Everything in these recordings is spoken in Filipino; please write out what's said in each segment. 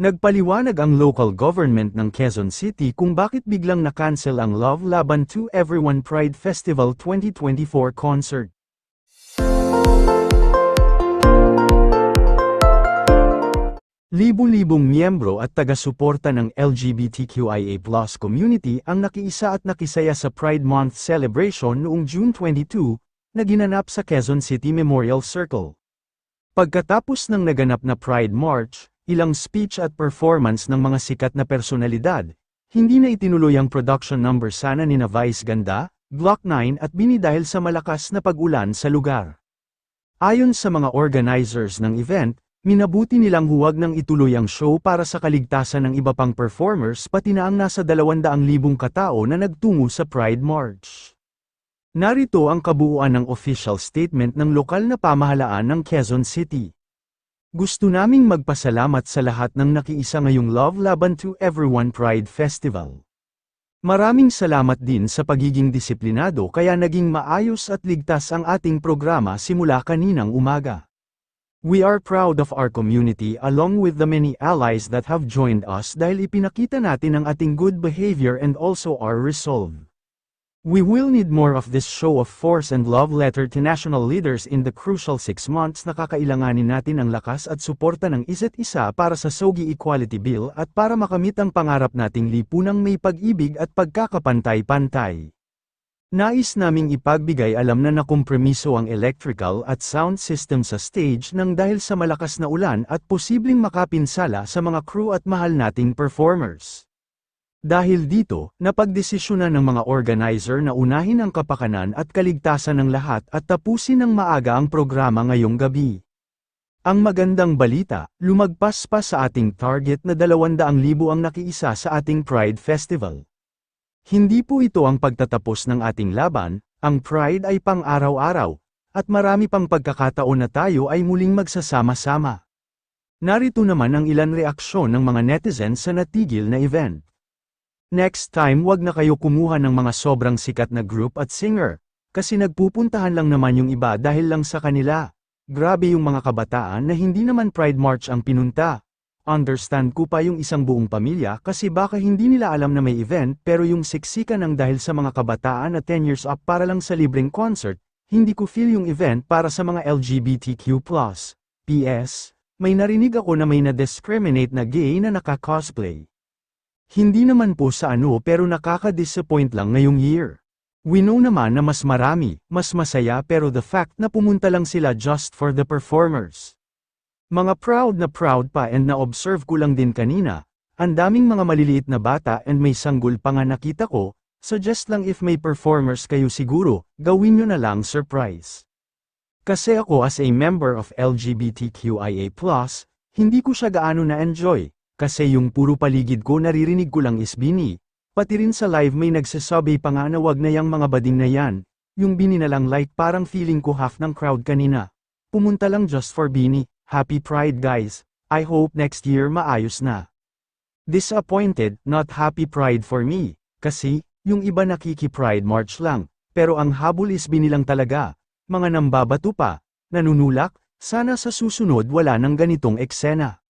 Nagpaliwanag ang local government ng Quezon City kung bakit biglang na-cancel ang Love Laban to Everyone Pride Festival 2024 concert. Libu-libong miyembro at taga-suporta ng LGBTQIA+ community ang nakiisa at nakisaya sa Pride Month celebration noong June 22, na ginanap sa Quezon City Memorial Circle. Pagkatapos ng naganap na Pride March, ilang speech at performance ng mga sikat na personalidad, hindi na itinuloy ang production number sana ni na Vice Ganda, Glock 9 at Bini dahil sa malakas na pag-ulan sa lugar. Ayon sa mga organizers ng event, minabuti nilang huwag nang ituloy ang show para sa kaligtasan ng iba pang performers pati na ang nasa 200,000 katao na nagtungo sa Pride March. Narito ang kabuuan ng official statement ng lokal na pamahalaan ng Quezon City. Gusto naming magpasalamat sa lahat ng nakiisa ngayong Love Laban to Everyone Pride Festival. Maraming salamat din sa pagiging disiplinado kaya naging maayos at ligtas ang ating programa simula kaninang umaga. We are proud of our community along with the many allies that have joined us dahil ipinakita natin ang ating good behavior and also our resolve. We will need more of this show of force and love letter to national leaders in the crucial six months na kakailanganin natin ang lakas at suporta ng isa't isa para sa Sogi Equality Bill at para makamit ang pangarap nating lipunang may pag-ibig at pagkakapantay-pantay. Nais naming ipagbigay alam na nakompromiso ang electrical at sound system sa stage nang dahil sa malakas na ulan at posibleng makapinsala sa mga crew at mahal nating performers. Dahil dito, napagdesisyonan ng mga organizer na unahin ang kapakanan at kaligtasan ng lahat at tapusin ng maaga ang programa ngayong gabi. Ang magandang balita, lumagpas pa sa ating target na 200,000 ang nakiisa sa ating Pride Festival. Hindi po ito ang pagtatapos ng ating laban, ang Pride ay pang-araw-araw, at marami pang pagkakataon na tayo ay muling magsasama-sama. Narito naman ang ilan reaksyon ng mga netizens sa natigil na event. Next time wag na kayo kumuha ng mga sobrang sikat na group at singer, kasi nagpupuntahan lang naman yung iba dahil lang sa kanila. Grabe yung mga kabataan na hindi naman Pride March ang pinunta. Understand ko pa yung isang buong pamilya kasi baka hindi nila alam na may event pero yung siksikan ang dahil sa mga kabataan na 10 years up para lang sa libreng concert, hindi ko feel yung event para sa mga LGBTQ+. PS, may narinig ako na may na-discriminate na gay na naka-cosplay. Hindi naman po sa ano pero nakaka-disappoint lang ngayong year. We know naman na mas marami, mas masaya pero the fact na pumunta lang sila just for the performers. Mga proud na proud pa and na-observe ko lang din kanina, ang daming mga maliliit na bata and may sanggol pa nga nakita ko, suggest lang if may performers kayo siguro, gawin nyo na lang surprise. Kasi ako as a member of LGBTQIA+, hindi ko siya gaano na-enjoy, kasi yung puro paligid ko naririnig ko lang is Bini. Pati rin sa live may nagsasabi pa nga na wag na yang mga bading na yan, yung Bini na lang like parang feeling ko half ng crowd kanina. Pumunta lang just for Bini, happy pride guys, I hope next year maayos na. Disappointed, not happy pride for me, kasi, yung iba nakiki-pride march lang, pero ang habol is binilang talaga, mga nambabato pa, nanunulak, sana sa susunod wala nang ganitong eksena.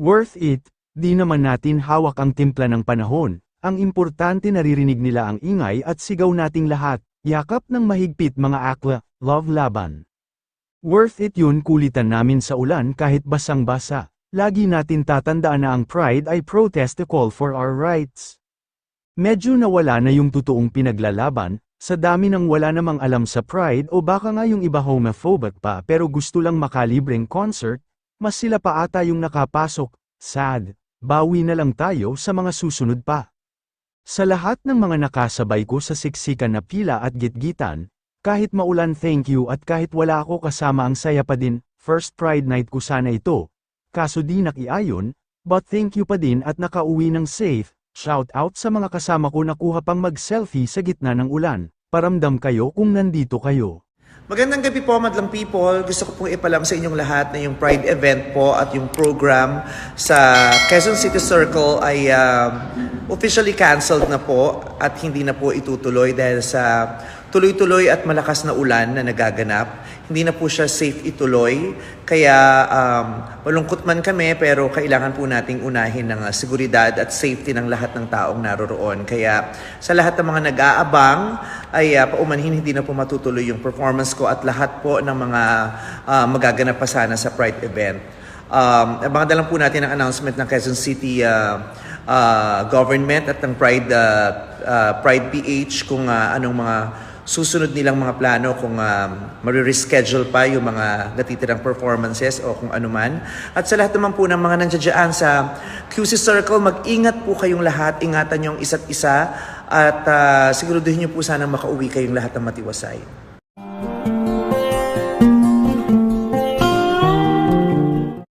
Worth it, di naman natin hawak ang timpla ng panahon, ang importante naririnig nila ang ingay at sigaw nating lahat, yakap ng mahigpit mga akla, love laban. Worth it yun kulitan namin sa ulan kahit basang-basa. Lagi natin tatandaan na ang pride ay protest to call for our rights. Medyo nawala na yung totoong pinaglalaban, sa dami ng wala namang alam sa pride o baka nga yung iba homophobic pa pero gusto lang makalibreng concert, mas sila pa ata yung nakapasok, sad, bawi na lang tayo sa mga susunod pa. Sa lahat ng mga nakasabay ko sa siksikan na pila at gitgitan, kahit maulan thank you at kahit wala ako kasama ang saya pa din, first pride night ko sana ito, kaso di nakiayon, but thank you pa din at nakauwi ng safe, shout out sa mga kasama ko nakuha pang mag-selfie sa gitna ng ulan, paramdam kayo kung nandito kayo. Magandang gabi po, madlang people. Gusto ko pong ipalam sa inyong lahat na yung Pride event po at yung program sa Quezon City Circle ay um, officially canceled na po at hindi na po itutuloy dahil sa tuloy-tuloy at malakas na ulan na nagaganap. hindi na po siya safe ituloy. Kaya um, malungkot man kami pero kailangan po nating unahin ng uh, seguridad at safety ng lahat ng taong naroroon. Kaya sa lahat ng mga nag-aabang ay uh, paumanhin hindi na po matutuloy yung performance ko at lahat po ng mga uh, magaganap pa sana sa Pride event. Um, abangan lang po natin ang announcement ng Quezon City uh, uh, government at ng Pride uh, uh, Pride PH kung uh, anong mga susunod nilang mga plano kung um, marireschedule pa yung mga natitirang performances o kung ano man. At sa lahat naman po ng mga nandiyadyaan sa QC Circle, mag-ingat po kayong lahat, ingatan yung isa't isa at uh, siguraduhin niyo po sana makauwi kayong lahat ng matiwasay.